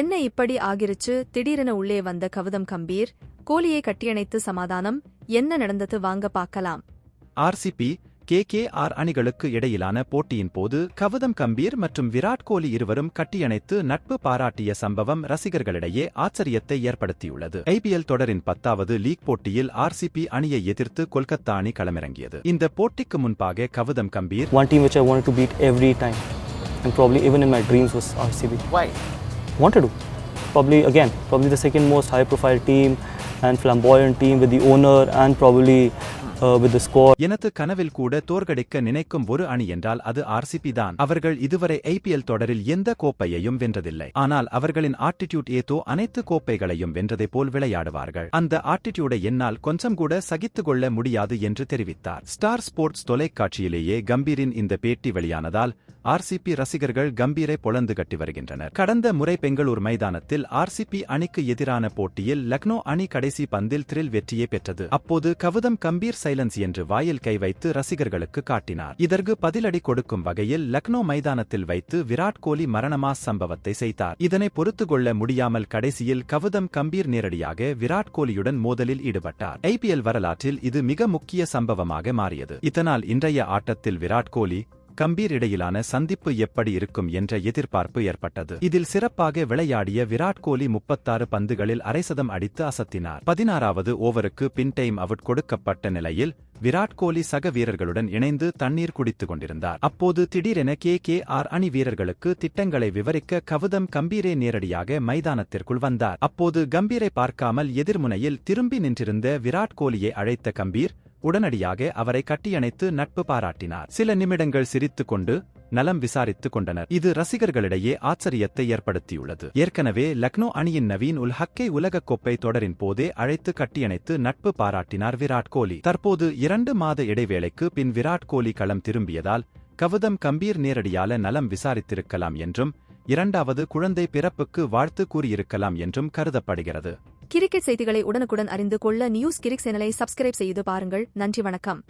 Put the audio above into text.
என்ன இப்படி ஆகிருச்சு? திடீரென உள்ளே வந்த கவுதம் கம்பீர் கோலியை கட்டியணைத்து சமாதானம் என்ன நடந்தது வாங்க பார்க்கலாம். ஆர்சிபி கேகேஆர் அணிகளுக்கு இடையிலான போட்டியின் போது கவுதம் கம்பீர் மற்றும் விராட் கோலி இருவரும் கட்டியணைத்து நட்பு பாராட்டிய சம்பவம் ரசிகர்களிடையே ஆச்சரியத்தை ஏற்படுத்தியுள்ளது. ஐபிஎல் தொடரின் பத்தாவது லீக் போட்டியில் ஆர்சிபி அணியை எதிர்த்து கொல்கத்தா அணி களமிறங்கியது. இந்த போட்டிக்கு முன்பாக Gautam Gambhir one team which I wanted to beat every time, and probably even in my dreams was RCB. Why? Want to. Probably again, probably the second most high-profile team and flamboyant team with the owner and probably uh, எனது கனவில் கூட தோற்கடிக்க நினைக்கும் ஒரு அணி என்றால் அது RCB தான். அவர்கள் இதுவரை ஐபிஎல் தொடரில் எந்த கோப்பையையும் வென்றதில்லை. ஆனால் அவர்களின் ஆட்டிடியூட் ஏதோ அனைத்து கோப்பைகளையும் வென்றதை போல் விளையாடுவார்கள். அந்த ஆட்டிடியூடை என்னால் கொஞ்சம் கூட சகித்துக் கொள்ள முடியாது என்று தெரிவித்தார். ஸ்டார் ஸ்போர்ட்ஸ் தொலைக்காட்சியிலேயே கம்பீரின் இந்த பேட்டி வெளியானதால் ஆர்சிபி ரசிகர்கள் கம்பீரை பொழந்து கட்டி வருகின்றனர். கடந்த முறை பெங்களூர் மைதானத்தில் ஆர்சிபி அணிக்கு எதிரான போட்டியில் லக்னோ அணி கடைசி பந்தில் த்ரில் வெற்றியை பெற்றது. அப்போது கவுதம் கம்பீர் சைலன்ஸ் என்று வாயில் கை வைத்து ரசிகர்களுக்கு காட்டினார். இதற்கு பதிலடி கொடுக்கும் வகையில் லக்னோ மைதானத்தில் வைத்து விராட் கோலி மரணமாஸ் சம்பவத்தை செய்தார். இதனை பொறுத்துக்கொள்ள முடியாமல் கடைசியில் கவுதம் கம்பீர் நேரடியாக விராட் கோலியுடன் மோதலில் ஈடுபட்டார். ஐபிஎல் வரலாற்றில் இது மிக முக்கிய சம்பவமாக மாறியது. இதனால் இன்றைய ஆட்டத்தில் விராட் கோலி கம்பீர் இடையிலான சந்திப்பு எப்படி இருக்கும் என்ற எதிர்பார்ப்பு ஏற்பட்டது. இதில் சிறப்பாக விளையாடிய விராட் கோலி முப்பத்தாறு பந்துகளில் அரைசதம் அடித்து அசத்தினார். பதினாறாவது ஓவருக்கு பின் டைம் அவுட் கொடுக்கப்பட்ட நிலையில் விராட் கோலி சக வீரர்களுடன் இணைந்து தண்ணீர் குடித்துக் கொண்டிருந்தார். அப்போது திடீரென கே கே ஆர் அணி வீரர்களுக்கு திட்டங்களை விவரிக்க கவுதம் கம்பீரே நேரடியாக மைதானத்திற்குள் வந்தார். அப்போது கம்பீரை பார்க்காமல் எதிர்முனையில் திரும்பி நின்றிருந்த விராட் கோலியை அழைத்த கம்பீர் உடனடியாக அவரை கட்டியணைத்து நட்பு பாராட்டினார். சில நிமிடங்கள் சிரித்துக் கொண்டு நலம் விசாரித்துக் கொண்டனர். இது ரசிகர்களிடையே ஆச்சரியத்தை ஏற்படுத்தியுள்ளது. ஏற்கனவே லக்னோ அணியின் நவீன் உல் ஹக்கை உலகக்கோப்பை தொடரின் போதே அழைத்து கட்டியணைத்து நட்பு பாராட்டினார் விராட் கோலி. தற்போது இரண்டு மாத இடைவேளைக்கு பின் விராட் கோலி களம் திரும்பியதால் கவுதம் கம்பீர் நேரடியால நலம் விசாரித்திருக்கலாம் என்றும் இரண்டாவது குழந்தை பிறப்புக்கு வாழ்த்து கூறியிருக்கலாம் என்றும் கருதப்படுகிறது. கிரிக்கெட் செய்திகளை உடனுக்குடன் அறிந்து கொள்ள நியூஸ் கிரிக் சேனலை சப்ஸ்கிரைப் செய்து பாருங்கள். நன்றி வணக்கம்.